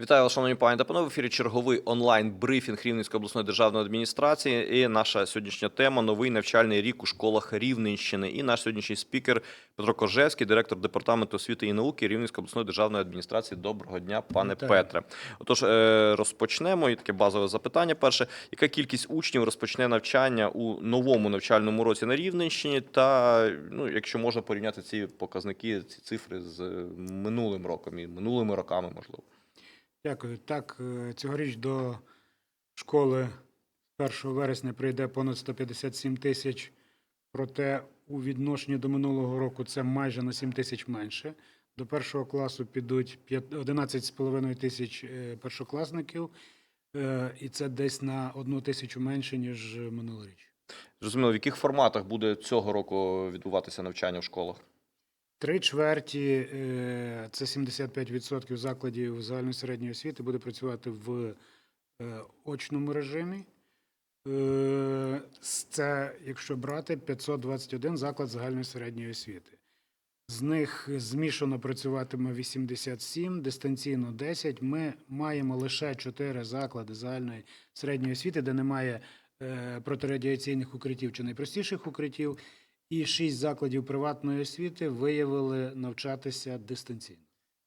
Вітаю вас, шановні пані та панове. В ефірі черговий онлайн брифінг Рівненської обласної державної адміністрації. І наша сьогоднішня тема новий навчальний рік у школах Рівненщини. І наш сьогоднішній спікер Петро Кожевський, директор департаменту освіти і науки Рівненської обласної державної адміністрації. Доброго дня, пане Вітаю. Петре. Отож, е, розпочнемо. І таке базове запитання. Перше, яка кількість учнів розпочне навчання у новому навчальному році на Рівненщині? Та ну, якщо можна порівняти ці показники, ці цифри з минулим роком і минулими роками, можливо. Дякую. Так, е, цьогоріч до школи з 1 вересня прийде понад 157 тисяч, проте у відношенні до минулого року це майже на 7 тисяч менше. До першого класу підуть п'ят- 11,5 тисяч е, першокласників, е, і це десь на одну тисячу менше, ніж минулоріч. Зрозуміло, в яких форматах буде цього року відбуватися навчання в школах? Три чверті е, це 75% закладів загальної середньої освіти буде працювати в е, очному режимі. Е, Це, якщо брати, 521 заклад загальної середньої освіти. З них змішано працюватиме 87, дистанційно 10. Ми маємо лише 4 заклади загальної середньої освіти, де немає протирадіаційних укриттів чи найпростіших укриттів. І 6 закладів приватної освіти виявили навчатися дистанційно.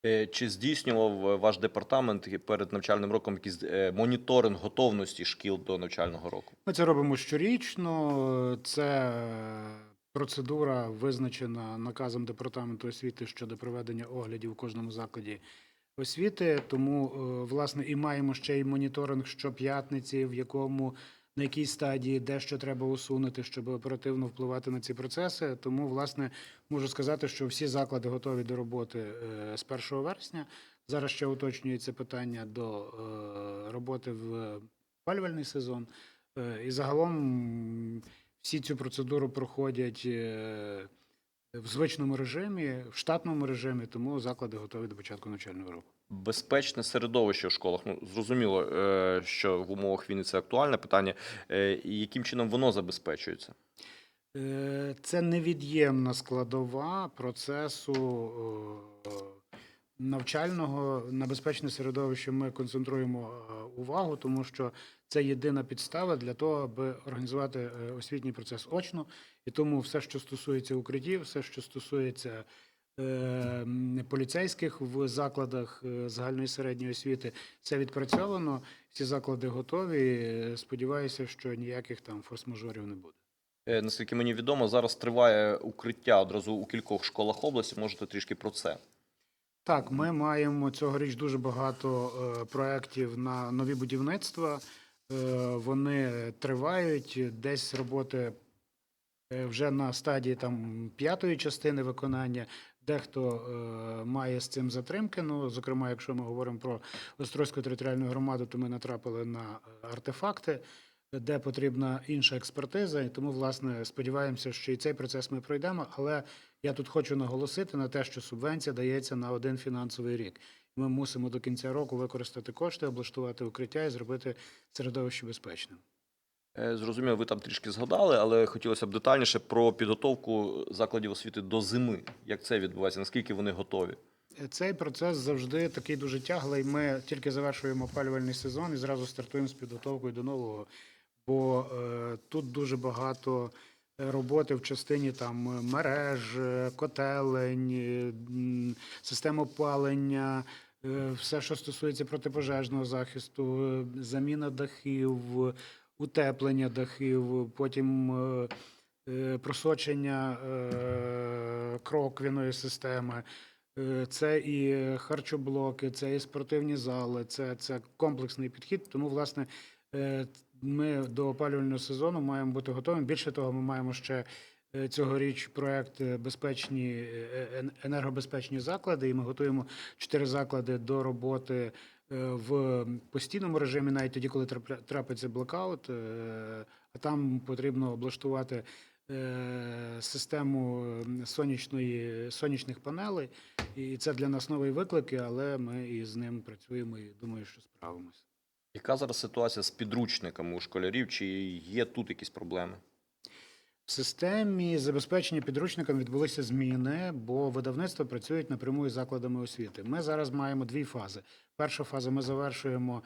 Е, Чи здійснював е, ваш департамент перед навчальним роком якийсь е, моніторинг готовності шкіл до навчального року? Ми це робимо щорічно. Це процедура визначена наказом департаменту освіти щодо проведення оглядів у кожному закладі освіти. Тому, власне, і маємо ще й моніторинг щоп'ятниці, в якому на якій стадії де що треба усунути, щоб оперативно впливати на ці процеси. Тому, власне, можу сказати, що всі заклади готові до роботи е, з 1 вересня. Зараз ще уточнюється питання до е, роботи в палювальний сезон. Е, І загалом всі цю процедуру проходять в звичному режимі, в штатному режимі, тому заклади готові до початку навчального року. Безпечне середовище в школах. Ну зрозуміло, е, що в умовах війни це актуальне питання. Е, І яким чином воно забезпечується? Е, Це невід'ємна складова процесу навчального на безпечне середовище. Ми концентруємо е, увагу, тому що це єдина підстава для того, аби організувати е, освітній процес очно. І тому все, що стосується укриттів, все, що стосується е, поліцейських в закладах загальної середньої освіти, це відпрацьовано. Всі заклади готові. Сподіваюся, що ніяких там форс-мажорів не буде. Наскільки мені відомо, зараз триває укриття одразу у кількох школах області. Можете трішки про це. Так, ми маємо цьогоріч дуже багато е, проєктів на нові будівництва. Е, вони тривають. Десь роботи е, вже на стадії там п'ятої частини виконання. Дехто е, має з цим затримки. Ну, зокрема, якщо ми говоримо про Острозьку територіальну громаду, то ми натрапили на артефакти, де потрібна інша експертиза. І тому, власне, сподіваємося, що і цей процес ми пройдемо. Але я тут хочу наголосити на те, що субвенція дається на один фінансовий рік. Ми мусимо до кінця року використати кошти, облаштувати укриття і зробити середовище безпечним. Е, Зрозуміло, ви там трішки згадали, але хотілося б детальніше про підготовку закладів освіти до зими. Як це відбувається? Наскільки вони готові? Цей процес завжди такий дуже тяглий. Ми тільки завершуємо опалювальний сезон і зразу стартуємо з підготовкою до нового, бо е, тут дуже багато роботи в частині там мереж, е, котелень, е, систем опалення. Все, що стосується протипожежного захисту, заміна дахів, утеплення дахів, потім просочення кроквіної системи. Це і харчоблоки, це і спортивні зали, це, це комплексний підхід. Тому, власне, ми до опалювального сезону маємо бути готовими. Більше того, ми маємо ще е, цьогоріч проект е, безпечні е, енергобезпечні заклади, і ми готуємо чотири заклади до роботи е, в постійному режимі, навіть тоді, коли трапиться блокаут. е, А там потрібно облаштувати е, систему сонячної сонячних панелей. І це для нас новий виклик, але ми і з ним працюємо і думаю, що справимося. Яка зараз ситуація з підручниками у школярів? Чи є тут якісь проблеми? В системі забезпечення підручниками відбулися зміни, бо видавництва працюють напряму із закладами освіти. Ми зараз маємо дві фази. Перша фаза ми завершуємо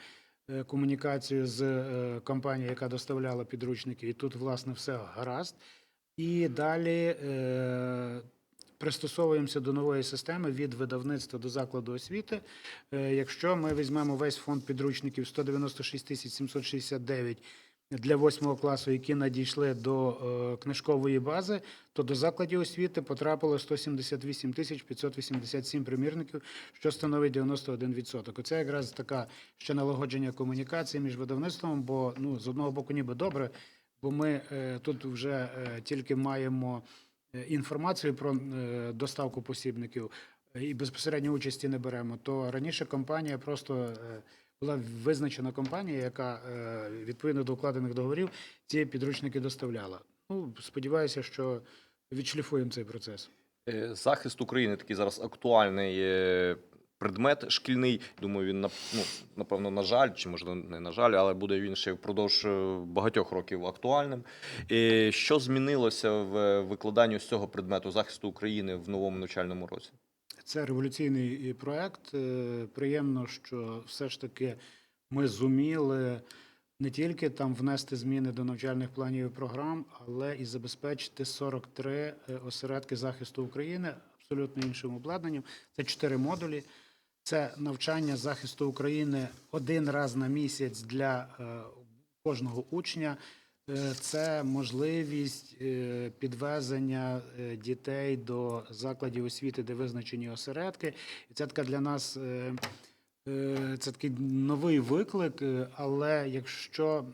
е, комунікацію з е, компанією, яка доставляла підручники, і тут, власне, все гаразд. І далі е, пристосовуємося до нової системи від видавництва до закладу освіти. Е, Якщо ми візьмемо весь фонд підручників 196 тисяч 769 для восьмого класу, які надійшли до е, книжкової бази, то до закладів освіти потрапило 178 тисяч 587 примірників, що становить 91%. Оце якраз така ще налагодження комунікації між видавництвом, бо ну з одного боку, ніби добре, бо ми е, тут вже тільки маємо інформацію про е, доставку посібників е, і безпосередньо участі не беремо. То раніше компанія просто е, була визначена компанія, яка е, відповідно до укладених договорів ці підручники доставляла. Ну, сподіваюся, що відшліфуємо цей процес. Е, Захист України такий зараз актуальний е, предмет шкільний. Думаю, він ну, напевно, на жаль, чи можливо не на жаль, але буде він ще впродовж е, багатьох років актуальним. Е, Що змінилося в викладанні з цього предмету захисту України в новому навчальному році? Це революційний е, проект. Е, Приємно, що все ж таки ми зуміли не тільки там внести зміни до навчальних планів і програм, але і забезпечити 43 е, осередки захисту України абсолютно іншим обладнанням. Це чотири модулі. Це навчання захисту України один раз на місяць для е, кожного учня. Е, Це можливість е, підвезення дітей до закладів освіти, де визначені осередки. І це така для нас це такий новий виклик. Але якщо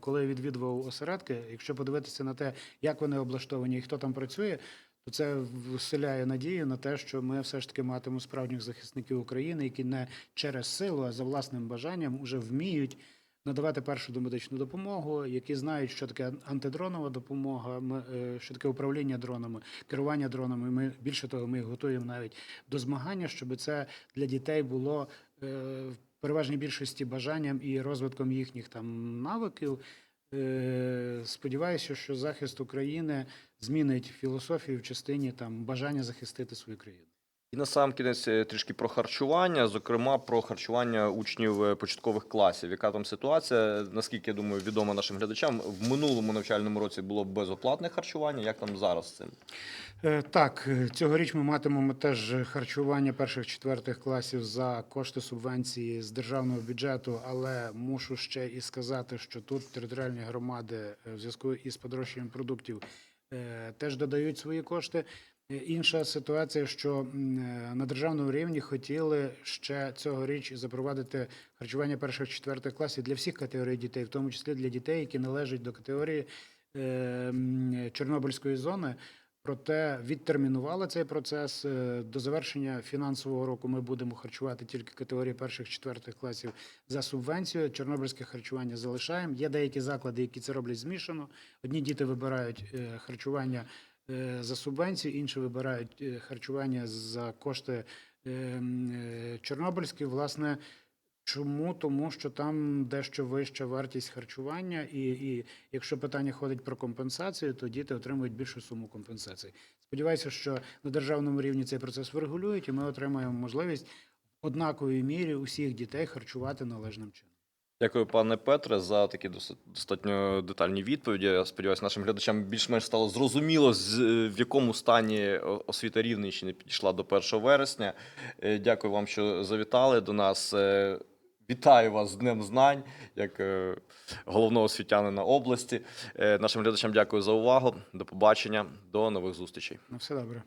коли я відвідував осередки, якщо подивитися на те, як вони облаштовані і хто там працює, то це вселяє надію на те, що ми все ж таки матимемо справжніх захисників України, які не через силу, а за власним бажанням вже вміють надавати першу домедичну допомогу, які знають, що таке антидронова допомога, е, що таке управління дронами, керування дронами. Ми більше того, ми їх готуємо навіть до змагання, щоб це для дітей було е, в переважній більшості бажанням і розвитком їхніх там навиків. Е, Сподіваюся, що захист України змінить філософію в частині там бажання захистити свою країну. І на сам кінець е, трішки про харчування, зокрема про харчування учнів е, початкових класів. Яка там ситуація? Наскільки я думаю, відомо нашим глядачам, в минулому навчальному році було безоплатне харчування. Як там зараз з цим? Е, Так, цьогоріч ми матимемо теж харчування перших четвертих класів за кошти субвенції з державного бюджету, але мушу ще і сказати, що тут територіальні громади в зв'язку із подорожчанням продуктів теж додають свої кошти. Е, Інша ситуація, що е, на державному рівні хотіли ще цьогоріч запровадити харчування перших четвертих класів для всіх категорій дітей, в тому числі для дітей, які належать до категорії е, Чорнобильської зони. Проте відтермінували цей процес до завершення фінансового року. Ми будемо харчувати тільки категорії перших четвертих класів за субвенцію. Чорнобильське харчування залишаємо. Є деякі заклади, які це роблять змішано. Одні діти вибирають харчування за субвенцію, інші вибирають е, харчування за кошти е, е, чорнобильські. Власне, Чому? Тому що там дещо вища вартість харчування, і, і якщо питання ходить про компенсацію, то діти отримують більшу суму компенсації. Сподіваюся, що на державному рівні цей процес врегулюють, і ми отримаємо можливість в однаковій мірі усіх дітей харчувати належним чином. Дякую, пане Петре, за такі достатньо детальні відповіді. Я сподіваюся, нашим глядачам більш-менш стало зрозуміло, е, в якому стані освіта Рівненщини підійшла до 1 вересня. Е, Дякую вам, що завітали до нас. Е, Вітаю вас з Днем Знань, як головного освітянина області. Нашим глядачам дякую за увагу. До побачення, до нових зустрічей. На все добре.